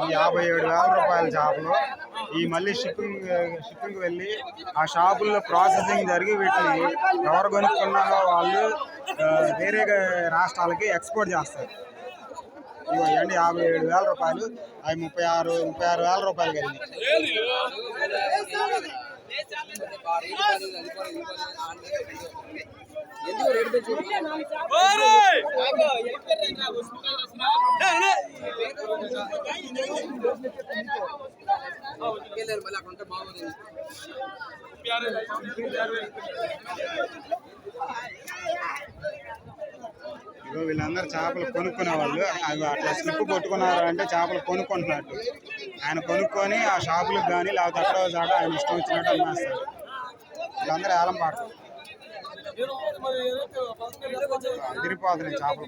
ఈ యాభై ఏడు వేల రూపాయల చేపలు ఈ మళ్ళీ షిప్పింగ్ షిప్పింగ్ వెళ్ళి ఆ షాపుల్లో ప్రాసెసింగ్ జరిగి వీటిని ఎవరు కొనుక్కున్నారో వాళ్ళు వేరే రాష్ట్రాలకి ఎక్స్పోర్ట్ చేస్తారు ఇవ్వండి యాభై ఏడు వేల రూపాయలు అవి ముప్పై ఆరు ముప్పై ఆరు వేల రూపాయలు ఇగో వీళ్ళందరూ చేపలు కొనుక్కునే వాళ్ళు. అవి అట్లా స్లిప్ కొట్టుకున్నారు అంటే చేపలు కొనుక్కుంటున్నట్టు. ఆయన కొనుక్కొని ఆ షాపులకు కానీ లేకపోతే ఎక్కడో చాట ఆయన ఇష్టం వచ్చినట్టు అమ్మేస్తారు. వీళ్ళందరూ ఏలం పాడతారు తిరిగిపోతున్నాయి చేపలు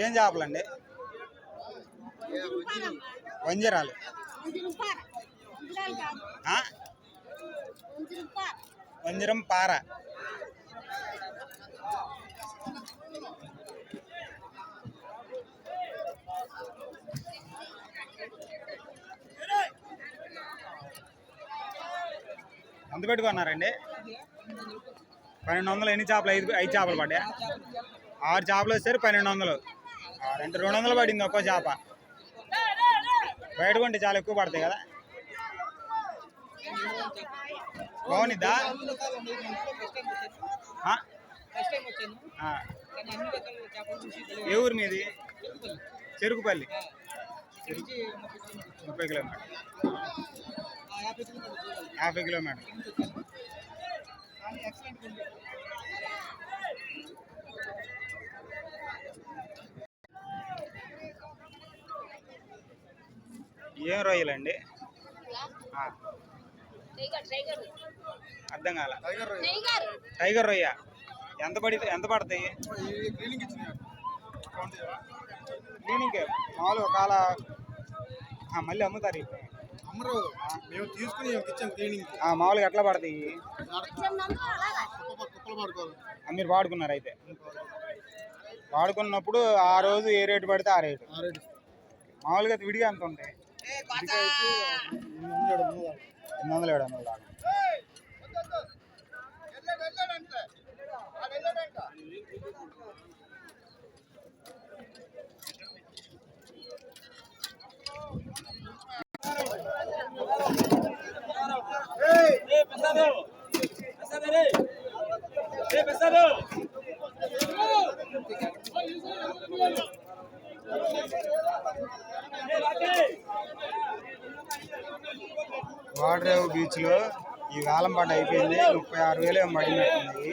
ఏం చేపలండి? వంజరాలు. వంజరం పార. ఎంత పెట్టుకున్నారండి? పన్నెండు వందలు ఎన్ని చేపలు? ఐదు ఐదు చేపలు పడ్డాయి? ఆరు చేపలు వచ్చారు పన్నెండు వందలు రెండు రెండు వందలు పడింది ఒక్కో చేప. బయట కొంటే చాలా ఎక్కువ పడతాయి కదా. బాగునిద్దా ఏ ఊరు మీది? చెరుకుపల్లి. ముప్పై కిలోమీటర్. యాభై కిలోమీటర్. ఏం రొయ్యలండి అర్థం కాల. టైగర్ రొయ్య. ఎంత పడి ఎంత పడతాయి? క్లీనింగ్ మామూలు ఒకవేళ ఆ, మళ్ళీ అమ్ముతారు. అమ్మరు. మేము తీసుకుని ఇచ్చాం క్లీనింగ్ ఆ, మామూలుగా ఎట్లా పడతాయి మీరు వాడుకున్నారు అయితే. వాడుకున్నప్పుడు ఆ రోజు ఏ రేటు పడితే ఆ రేటు. మామూలుగా అయితే విడిగా ఎంత ఉంటాయి. ఎనిమిది వందలు ఏడు వందలు దాకా వాడరేవు బీచ్లో ఈ వేలం పాట అయిపోయింది. ముప్పై ఆరు వేలు ఏమో పడినట్టుంది.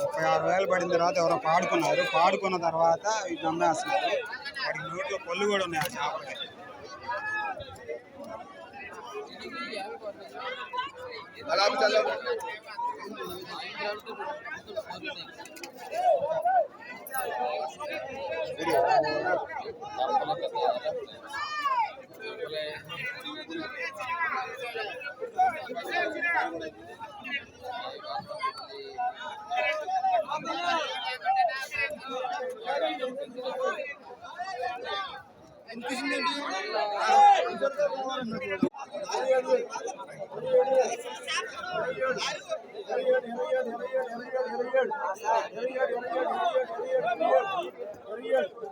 ముప్పై ఆరు వేలు పడిన తర్వాత ఎవరో పాడుకున్నారు. పాడుకున్న తర్వాత ఇది అమ్మేస్తున్నారు వాడికి నోట్లో పళ్ళు కూడా ఉన్నాయి ఆ చేపలకి.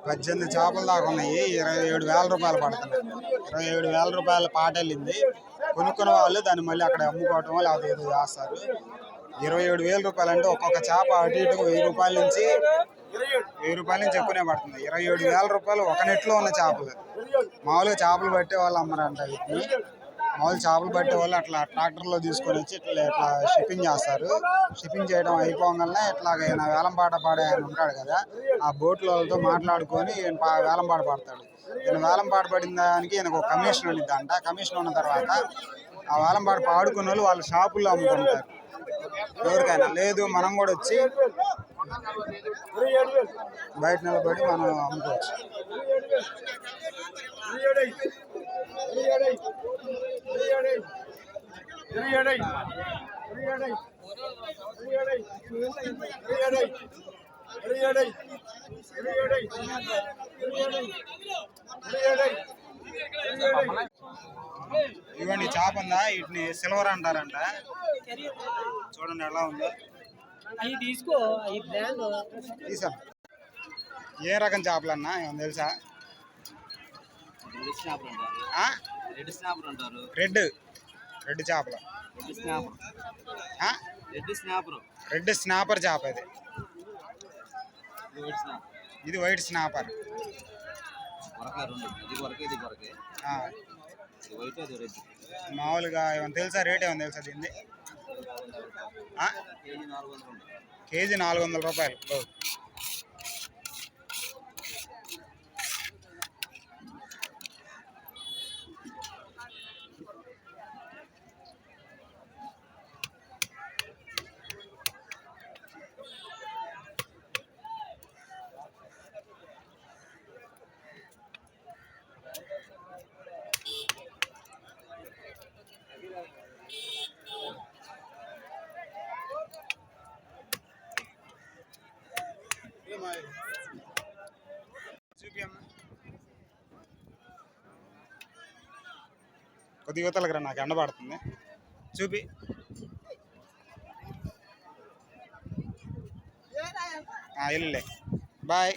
పద్దెనిమిది చేపలు దాకా ఉన్నాయి. ఇరవై ఏడు వేల రూపాయలు పడుతున్నాయి. ఇరవై ఏడు వేల రూపాయల పాట వెళ్ళింది కొనుక్కున్న వాళ్ళు దాన్ని మళ్ళీ అక్కడ అమ్ముకోవటం లేకపోతే ఏదో చేస్తారు. ఇరవై ఏడు వేల రూపాయలు అంటే ఒక్కొక్క చేప అటు ఇటు వెయ్యి రూపాయల నుంచి వెయ్యి రూపాయల నుంచి ఎక్కువనే పడుతుంది. ఇరవై ఏడు వేల రూపాయలు ఒక నెట్లో ఉన్న చేపలు. మామూలుగా చేపలు పట్టే వాళ్ళు అమ్మరంట వీటిని. మామూలు చేపలు పట్టే వాళ్ళు అట్లా ట్రాక్టర్లో తీసుకొని వచ్చి ఇట్లా ఇట్లా షిప్పింగ్ చేస్తారు. షిప్పింగ్ చేయడం అయిపోగానే ఇట్లా ఈయన వేలంపాట పాడే ఆయన ఉంటాడు కదా ఆ బోట్ల వాళ్ళతో మాట్లాడుకొని ఈయన పా- వేలం పాట పాడతాడు. ఈయన వేలంపాట పడిన దానికి ఈయనకు ఒక కమిషన్ ఉండిద్ది అంట కమిషన్ ఉన్న తర్వాత ఆ వేలంపాట పాడుకున్న వాళ్ళు వాళ్ళ షాపుల్లో అమ్ముకుంటారు. ఎవరికైనా లేదు మనం కూడా వచ్చి బయట నిలబడి మనం అమ్ముకోవచ్చు. ఇవ్వండి చేప ఉందా? వీటిని సిల్వర్ అంటారంట. చూడండి ఎలా ఉందో. అవి తీసుకో ఈ బ్రాండ్ తీసాం. ఏ రకం చేపలు అన్నా ఏమన్నా తెలుసా? రెడ్? రెడ్ రెడ్ చేపలు. Red snapper. చేప ఇది. ఇది వైట్ స్నాపర్. మామూలుగా ఏమన్నా తెలుసా? రేట్ ఏమన్నా తెలుసా దీన్ని కేజీ నాలుగు వందల రూపాయలు. కొద్ది చూపియమ్మా యువతలకు రా నాకు ఎండ పడుతుంది. చూపి. ఆ, వెళ్ళలే. బాయ్.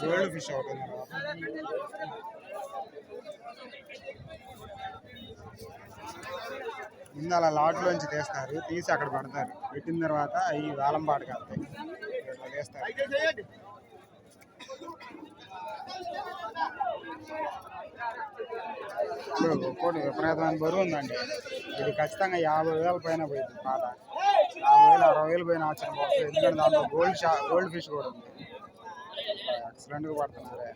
గోల్డ్ ఫిష్ అవుతుంది ముందు అలా లాట్లోంచి తీస్తారు తీసి అక్కడ పడతారు. పెట్టిన తర్వాత అవి వేలం వెళ్తాయి ఇట్లా తీస్తారు ఇప్పుడు ఒక్కోటి విపరీతమైన బరువు ఉందండి. ఇది ఖచ్చితంగా యాభై వేల పైన పోయింది పాట. యాభై వేలు అరవై వేలు పైన ఆశ్చర్యం ఎందుకంటే దాంట్లో గోల్డ్ షా గోల్డ్ ఫిష్ కూడా ఉంది. ఎక్సలెంట్గా పడుతున్నారు.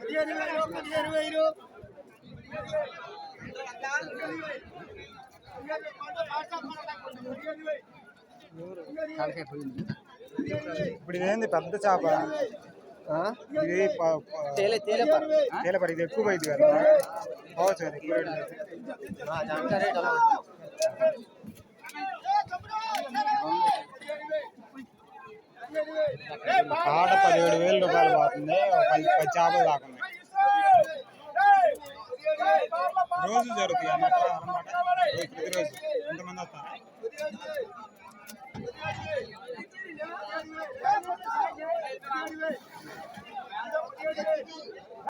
పదిహేను వేలు పదిహేను వేలు ఇప్పుడు ఇదేంది పెద్ద చేప? ఇది తేలపడి ఇది ఎక్కువ పోయింది కదా? పోవచ్చు కదా ఎక్కువ రేటు. ఆట పదిహేడు వేల రూపాయలు పోతుంది పది చేపలు దాకా రోజు జరుగుతాయి అన్నమాట అన్నమాట ప్రతిరోజు ఎంతమంది వస్తారు